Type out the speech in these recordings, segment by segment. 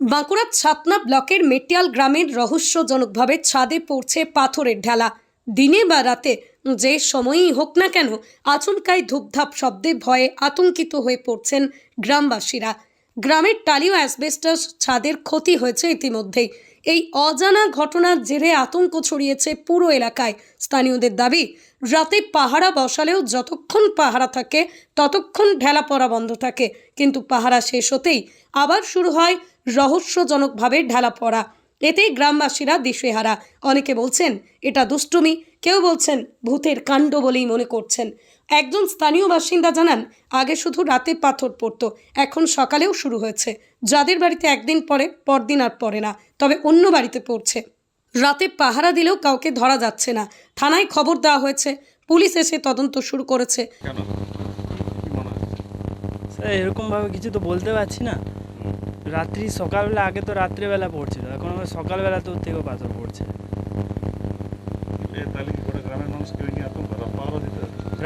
বাঁকুড়ার ছাতনা ব্লকের মেটিয়াল গ্রামের রহস্যজনকভাবে ছাদে পড়ছে পাথরের ঢালা। দিনে বা রাতে যে সময়ই হোক না কেন আচমকাই ধূপধাপ শব্দে ভয়ে আতঙ্কিত হয়ে পড়ছেন গ্রামবাসীরা। গ্রামের টালিও অ্যাসবেস্টাস ছাদের ক্ষতি হয়েছে ইতিমধ্যেই। এই অজানা ঘটনার জেরে আতঙ্ক ছড়িয়েছে পুরো এলাকায়। স্থানীয়দের দাবি, রাতে পাহারা বসালেও যতক্ষণ পাহারা থাকে, ততক্ষণ ঢেলা পড়া বন্ধ থাকে। কিন্তু পাহারা শেষ হতেই আবার শুরু হয় রহস্যজনকভাবে ঢেলা পড়া এতেই গ্রামবাসীরা দিশেহারা। অনেকে বলছেন এটা দুষ্টুমি। কেউ বলছেন ভূতের কাণ্ড বলেই মনে করছেন। একজন স্থানীয় বাসিন্দা জানান আগে শুধু রাতে পাথর পড়তো এখন সকালেও শুরু হয়েছে। যাদের বাড়িতে একদিন পরে পরদিন আর পড়ে না তবে অন্য বাড়িতে পড়ছে। রাতে পাহারা দিলেও কাউকে ধরা যাচ্ছে না। থানায় খবর দেওয়া হয়েছে পুলিশ এসে তদন্ত শুরু করেছে। এরকমভাবে কিছু তো বলতে পারছি না। রাত্রি সকালবেলা আগে তো রাত্রিবেলা পড়ছিল এখন আবার সকালবেলা তো ওর থেকেও পাথর পড়ছে?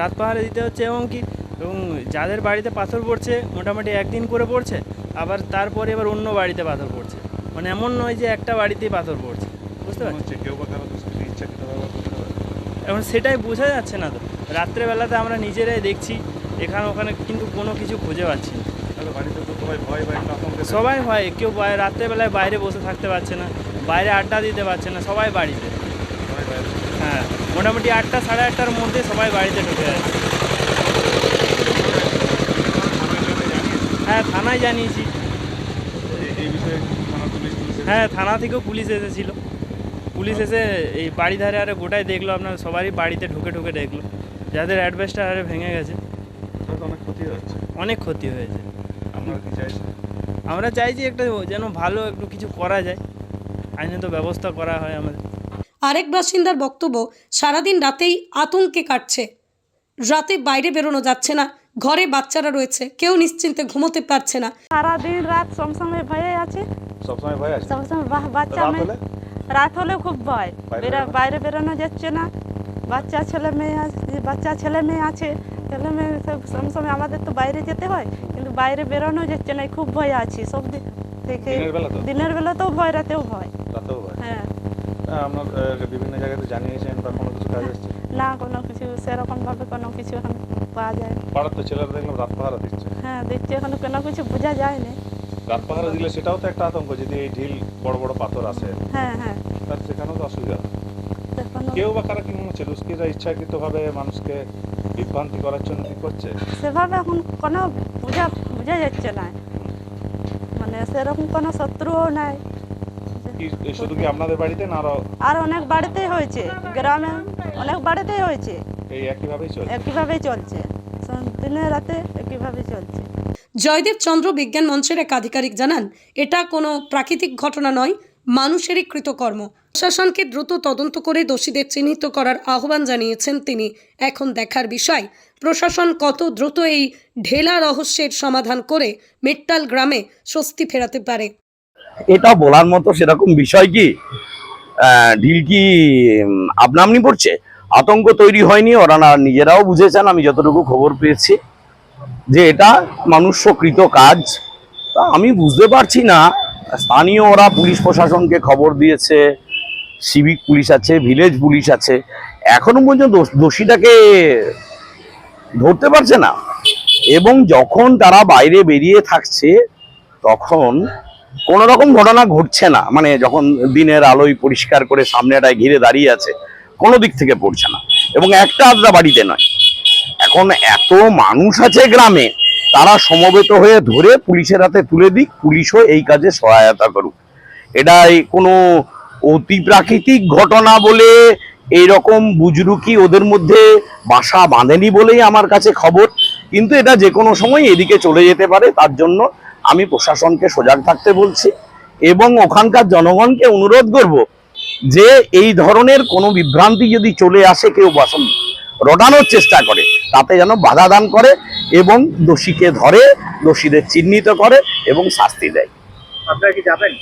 রাত পাহারা দিতে হচ্ছে এবং কি এবং যাদের বাড়িতে পাথর পড়ছে মোটামুটি একদিন করে পড়ছে আবার তারপরে এবার অন্য বাড়িতে পাথর পড়ছে। মানে এমন নয় যে একটা বাড়িতেই পাথর পড়ছে বুঝতে পারছি কেউ এখন সেটাই বোঝা যাচ্ছে না তো। রাত্রেবেলাতে আমরা নিজেরাই দেখছি এখানে ওখানে কিন্তু কোনো কিছু খুঁজে পাচ্ছি না। সবাই ভয় বা একটা সবাই হয় কেউ রাত্রেবেলায় বাইরে বসে থাকতে পারছে না বাইরে আড্ডা দিতে পারছে না সবাই বাড়িতে। হ্যাঁ মোটামুটি আটটা সাড়ে আটটার মধ্যে সবাই বাড়িতে ঢুকে যাচ্ছে হ্যাঁ থানায় জানিয়েছি। হ্যাঁ থানা থেকেও পুলিশ এসেছিল। পুলিশ এসে এই বাড়ি ধারে আরে গোটাই দেখল আপনার সবারই বাড়িতে ঢুকে ঢুকে দেখল। যাদের অ্যাডভেস্টার আরে ভেঙে গেছে। অনেক ক্ষতি হচ্ছে অনেক ক্ষতি হয়েছে। আপনারা কি চাইছেন আমরা চাইছি একটা যেন ভালো একটু কিছু করা যায়। আইনত ব্যবস্থা করা হয় আমাদের। আরেক বাসিন্দার বক্তব্য সারাদিন রাতেই আতঙ্কে কাটছে। রাতে বাইরে বেরোনো যাচ্ছে না ঘরে বাচ্চারা রয়েছে কেউ নিশ্চিন্তে ঘুমোতে পারছে না। সারা দিন রাত সবসময় ভয়ে আছে? সবসময় ভয় আছে? সবসময় বাচ্চা রাত মেয়ে? হলে? রাত হলে খুব ভয়। বাইরে বেরোনো? বাইরে বেরোনো যাচ্ছে না। বাচ্চা ছেলে মেয়ে আছে বাচ্চা ছেলে মেয়ে আছে। ছেলে মেয়ে সব সবসময় আমাদের তো বাইরে যেতে হয় কিন্তু বাইরে বেরোনো যাচ্ছে না খুব ভয় আছে সব দিক থেকে দিনের বেলা তো? ভয় রাতেও ভয়। রাতেও ভয়? হ্যাঁ। আপনার বিভিন্ন জায়গাতে জানিয়েছেন বা কোনো কিছু কাজ আসছে না কোনো কিছু সেরকম ভাবে কোনো কিছু এখন পাওয়া যায়। পাড়ার তো ছেলেরা দেখলাম রাত পাহারা দিচ্ছে। হ্যাঁ দেখছি এখন কোনো কিছু বোঝা যায় না। রাত পাহারা দিলে সেটাও তো একটা আতঙ্ক যদি এই ঢিল বড় বড় পাথর আসে হ্যাঁ হ্যাঁ। তাহলে সেখানেও তো অসুবিধা। কেউ বা কারা কি মনে হচ্ছে দুষ্কৃতা ইচ্ছাকৃতভাবে মানুষকে বিভ্রান্তি করার জন্য কি করছে? সেভাবে এখন কোনো বোঝা বোঝা যাচ্ছে না। মানে সেরকম কোনো শত্রুও নাই। শুধু কি আপনাদের বাড়িতে না আরও? আর অনেক বাড়িতেই হয়েছে গ্রামে অনেক বাড়িতেই হয়েছে। এই একইভাবেই চলছে। একইভাবেই চলছে। দিনে রাতে একইভাবেই চলছে। জয়দেব চন্দ্র বিজ্ঞান মঞ্চের এক আধিকারিক জানান এটা কোনো প্রাকৃতিক ঘটনা নয় মানুষেরই কৃতকর্ম। প্রশাসনকে দ্রুত তদন্ত করে দোষীদের চিহ্নিত করার আহ্বান জানিয়েছেন তিনি। এখন দেখার বিষয় প্রশাসন কত দ্রুত এই ঢেলা রহস্যের সমাধান করে মেট্টাল গ্রামে স্বস্তি ফেরাতে পারে? এটা বলার মতো সেরকম বিষয় কি? ঢিল কি উম, আপনা-আপনি পড়ছে? আতঙ্ক তৈরি হয়নি ওরা না নিজেরাও বুঝেছেন আমি যতটুকু খবর পেয়েছি। যে এটা মানুষ্যকৃত কাজ আমি বুঝতে পারছি না। স্থানীয় ওরা পুলিশ প্রশাসনকে খবর দিয়েছে, সিভিক পুলিশ আছে, ভিলেজ পুলিশ আছে। এখনও পর্যন্ত দোষ- দোষীটাকে ধরতে পারছে না। এবং যখন তারা বাইরে বেরিয়ে থাকছে, তখন কোনো রকম ঘটনা ঘটছে না। মানে যখন দিনের আলোয় পরিষ্কার করে সামনেটায় ঘিরে দাঁড়িয়ে আছে, কোনো দিক থেকে পড়ছে না। এবং একটা আধটা বাড়িতে নয়। এখন এত মানুষ আছে গ্রামে তারা সমবেত হয়ে ধরে পুলিশের হাতে তুলে দিক, পুলিশও এই কাজে সহায়তা করুক। এটা এই কোনো অতি প্রাকৃতিক ঘটনা বলে এইরকম বুজরুকি ওদের মধ্যে বাসা বাঁধেনি বলেই আমার কাছে খবর। কিন্তু এটা যে কোনো সময় এদিকে চলে যেতে পারে, তার জন্য আমি প্রশাসনকে সজাগ থাকতে বলছি এবং ওখানকার জনগণকে অনুরোধ করব যে এই ধরনের কোনো বিভ্রান্তি যদি চলে আসে কেউ বাসন রটানোর চেষ্টা করে, তাতে যেন বাধা দান করে এবং দোষীকে ধরে দোষীদের চিহ্নিত করে এবং শাস্তি দেয়। আপনারা কি যাবেন?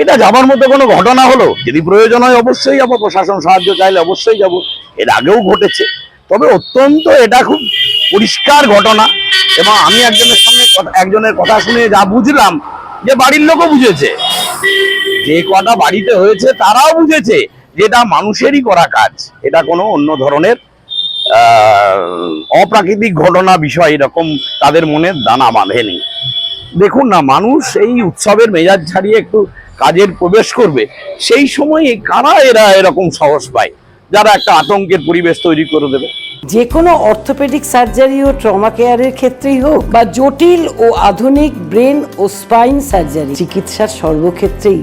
এটা যাবার মধ্যে কোনো ঘটনা হলো? যদি প্রয়োজন হয় অবশ্যই যাব প্রশাসন সাহায্য চাইলে অবশ্যই যাব। এর আগেও ঘটেছে। তবে অত্যন্ত এটা খুব পরিষ্কার ঘটনা। এবং আমি একজনের সঙ্গে একজনের কথা শুনে যা বুঝলাম যে বাড়ির লোকও বুঝেছে। যে কটা বাড়িতে হয়েছে তারাও বুঝেছে যে এটা মানুষেরই করা কাজ। এটা কোনো অন্য ধরনের অপ্রাকৃতিক ঘটনা বিষয় এরকম তাদের মনে দানা বাঁধেনি। দেখুন না, মানুষ এই উৎসবের মেজাজ ছাড়িয়ে একটু কাজের প্রবেশ করবে। সেই সময়ে কারা এরা এরকম সাহস পায়? যারা একটা আতঙ্কের পরিবেশ তৈরি করে দেবে। যে কোনো অর্থোপেডিক সার্জারি ও ট্রমা কেয়ারের ক্ষেত্রেই হোক বা জটিল ও আধুনিক ব্রেন ও স্পাইন সার্জারি, চিকিৎসার সর্বক্ষেত্রেই।